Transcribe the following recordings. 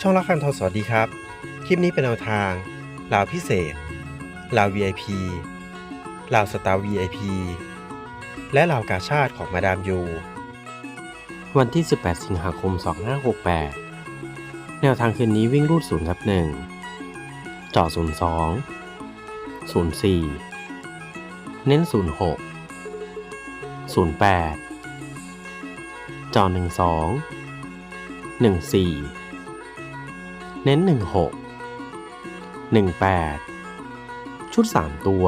ช่องละคันทองสวัสดีครับ คลิปนี้เป็นแนวทางลาวพิเศษลาว VIP ลาวสตาร์ VIP และลาวกาชาติของมาดามยู วันที่ 18 สิงหาคม 2568 แนวทางคืนนี้วิ่งรูด0ทับ1จ่อ02 04 เน้น 06 08 จ่อ12 14 เน้น 16 18 ชุด 3 ตัว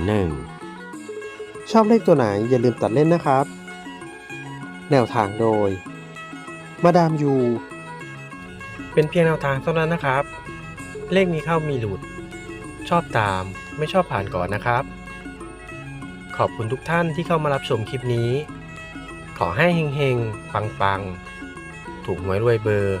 601 ชอบเลขตัวไหนอย่าลืมตัดเล่นนะครับ แนวทางโดย มาดามยู เป็นเพียงแนวทางเท่านั้นนะครับ เลขมีเข้ามีหลุด ชอบตามไม่ชอบผ่านก่อนนะครับ ขอบคุณทุกท่านที่เข้ามารับชมคลิปนี้ ขอให้เฮงๆ ปังๆ ถูกหวยรวยเบอร์